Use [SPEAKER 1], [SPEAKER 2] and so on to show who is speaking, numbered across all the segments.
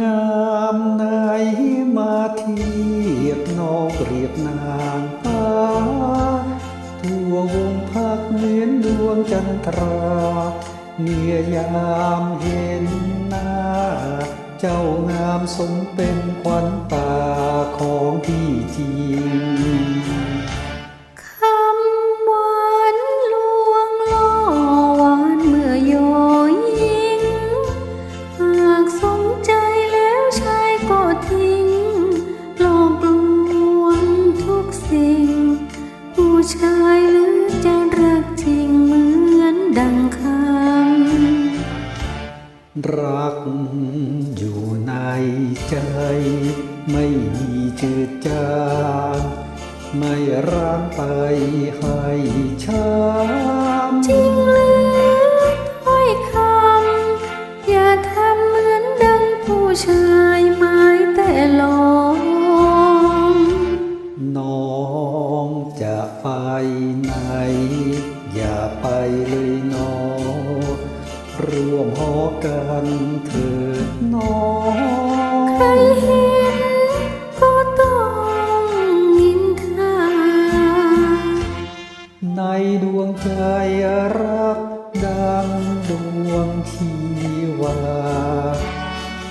[SPEAKER 1] งามนายมาเทียบน้องเปรียบนางฟ้าทั่ววงพักเหมือนดวงจันทราเมียยามเห็นหน้า เจ้างามสมเป็นขวัญตาของพี่จริง
[SPEAKER 2] รักอ
[SPEAKER 1] ยู่ในใจ ไม่มีจืดจางไม่ร้างไปให้ช้ำ
[SPEAKER 2] จริงหรือถ้อยคำอย่าทำเหมือนดังผู้ชายไม้แต่หลอก
[SPEAKER 1] น้องจะไปไหน อย่าไปเลยน้อง ร่วมหอกันเถิดน้อง
[SPEAKER 2] ใครเห็นก็ต้องนินทา
[SPEAKER 1] ในดวงใจรักดังดวงชีวา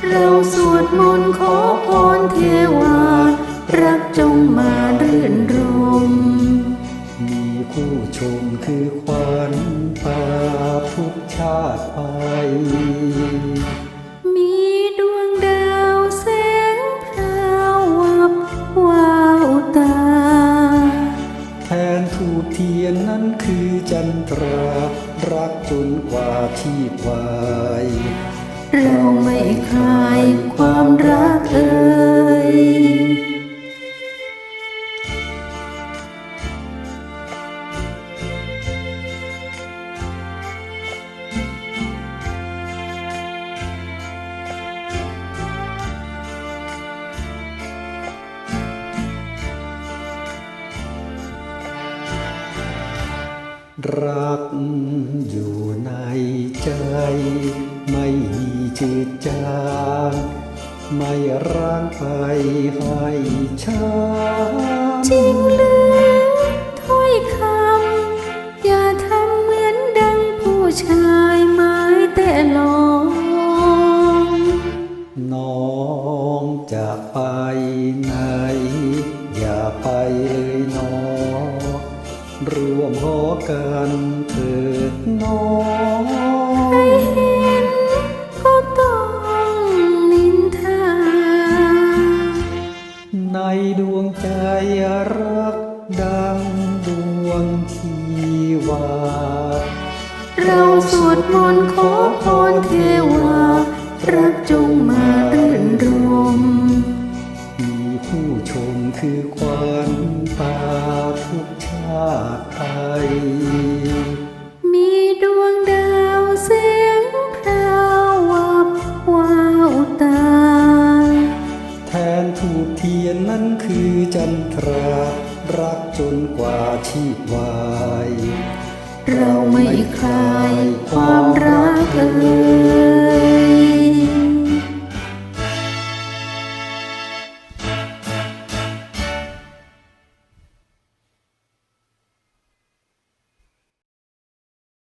[SPEAKER 2] เราสวดมนต์ขอพรเทวา รักจงมาเรื่นรม
[SPEAKER 1] มี คู่ชมคือขวัญตาทุกชาติไป
[SPEAKER 2] มีดวงดาวแสงพราววับวาวตา
[SPEAKER 1] แทนทูบเทียนนั้นคือจันทรา รักจนกว่าที่วาย
[SPEAKER 2] เราไม่คลายความรักเอ่
[SPEAKER 1] รักอยู่ในใจ ไม่มีจืดจางไม่ร้างไปให้ช้ำ
[SPEAKER 2] จริงหรือ เถิ
[SPEAKER 1] ดน้อง
[SPEAKER 2] ใครเห็นก็ต้องนินทา
[SPEAKER 1] ในดวงใจรักดังดวงชีวา
[SPEAKER 2] เราสวดมนต์ขอพรเทวา รักจงมารื่นรม
[SPEAKER 1] มีผู้ชมคือขวัญตาทุกชาติไทย ทียนนั้นคือจันทรา รักจนกว่าชีพวาย
[SPEAKER 2] เราไม่คลายความรักเอ่ย